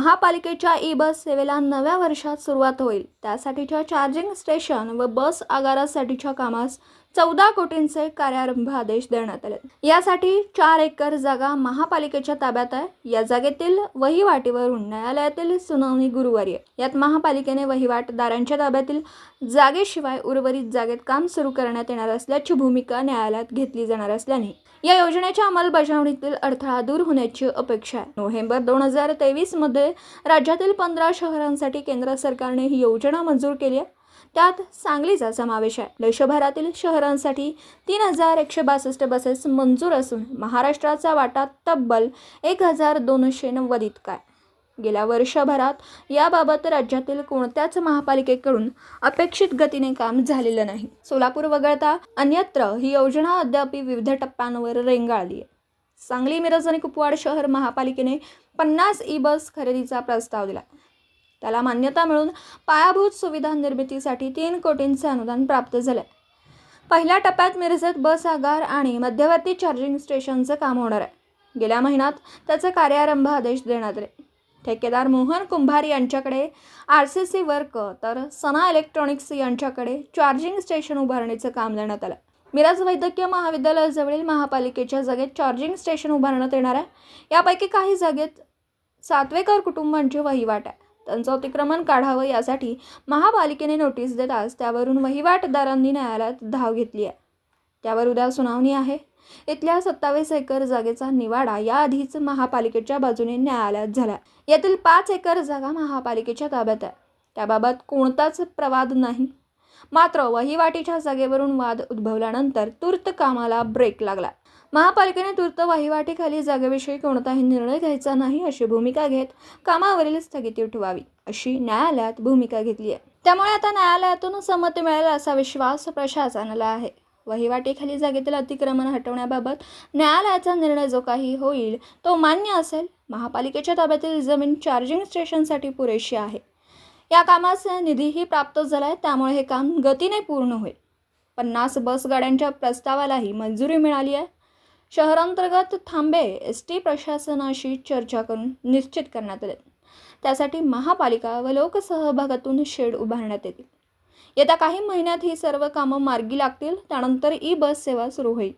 महापालिकेच्या ई बस सेवेला नव्या वर्षात सुरुवात होईल. त्यासाठीच्या चार्जिंग स्टेशन व बस आगारासाठीच्या कामास चौदा कोटींचे कार्यारंभ आदेश देण्यात आले. यासाठी चार एकर जागा महापालिकेच्या ताब्यात आहे. या जागेतील वहिवाटीवरून न्यायालयातील सुनावणी गुरुवारी आहे. यात महापालिकेने वहिवाटदारांच्या ताब्यातील जागेशिवाय उर्वरित जागेत काम सुरू करण्यात येणार असल्याची भूमिका न्यायालयात घेतली जाणार असल्याने या योजनेच्या अंमलबजावणीतील अडथळा दूर होण्याची अपेक्षा आहे. नोव्हेंबर दोन हजार तेवीसमध्ये राज्यातील पंधरा शहरांसाठी केंद्र सरकारने ही योजना मंजूर केली आहे. त्यात सांगलीचा समावेश आहे. देशभरातील शहरांसाठी तीन हजार एकशे बासष्ट बसेस मंजूर असून महाराष्ट्राचा वाटा तब्बल एक हजार दोनशे नव्वद इतका आहे. गेल्या वर्षभरात याबाबत राज्यातील कोणत्याच महापालिकेकडून अपेक्षित गतीने काम झालेलं नाही. सोलापूर वगळता अन्यत्र ही योजना अद्याप विविध टप्प्यांवर रेंगाळली आहे. सांगली मिरज आणि कुपवाड शहर महापालिकेने पन्नास ई बस खरेदीचा प्रस्ताव दिला त्याला मान्यता मिळून पायाभूत सुविधा निर्मितीसाठी तीन कोटींचे अनुदान प्राप्त झाले. पहिल्या टप्प्यात मिरजेत बस आगार आणि मध्यवर्ती चार्जिंग स्टेशनचं काम होणार आहे. गेल्या महिन्यात त्याचे कार्यारंभ आदेश देण्यात आले. ठेकेदार मोहन कुंभार यांच्याकडे आर सी सी वर्क तर सना इलेक्ट्रॉनिक्स यांच्याकडे चार्जिंग स्टेशन उभारणीचं काम देण्यात आलं. मिरज वैद्यकीय महाविद्यालयाजवळील महापालिकेच्या जागेत चार्जिंग स्टेशन उभारण्यात येणार आहे. यापैकी काही जागेत सातवेकर कुटुंबांची वहिवाट आहे. त्यांचं अतिक्रमण काढावं यासाठी महापालिकेने नोटीस देताच त्यावरून वहिवाटदारांनी न्यायालयात धाव घेतली आहे. त्यावर उद्या सुनावणी आहे. इथल्या सत्तावीस एकर जागेचा निवाडा याआधीच महापालिकेच्या बाजूने न्यायालयात झाला यातील पाच एकर जागा महापालिकेच्या ताब्यात आहे. त्याबाबत कोणताच प्रवाद नाही. मात्र वहिवाटीच्या जागेवरून वाद उद्भवल्यानंतर तूर्त कामाला ब्रेक लागला. महापालिकेने तूर्त वहिवाटीखाली जागेविषयी कोणताही निर्णय घ्यायचा नाही अशी भूमिका घेत कामावरील स्थगिती उठवावी अशी न्यायालयात भूमिका घेतली आहे. त्यामुळे आता न्यायालयातून संमती मिळेल असा विश्वास प्रशासनाला आहे. वहिवाटीखाली जागेतील अतिक्रमण हटवण्याबाबत न्यायालयाचा निर्णय जो काही होईल तो मान्य असेल महापालिकेच्या ताब्यातील जमीन चार्जिंग स्टेशनसाठी पुरेशी आहे. या कामास निधीही प्राप्त झाला आहे त्यामुळे हे काम गतीने पूर्ण होईल. पन्नास बस गाड्यांच्या प्रस्तावालाही मंजुरी मिळाली आहे. शहरांतर्गत थांबे एस टी प्रशासनाशी चर्चा करून निश्चित करण्यात आले. त्यासाठी महापालिका व लोकसहभागातून शेड उभारण्यात येतील. येत्या काही महिन्यात ही सर्व कामं मार्गी लागतील त्यानंतर ई बस सेवा सुरू होईल.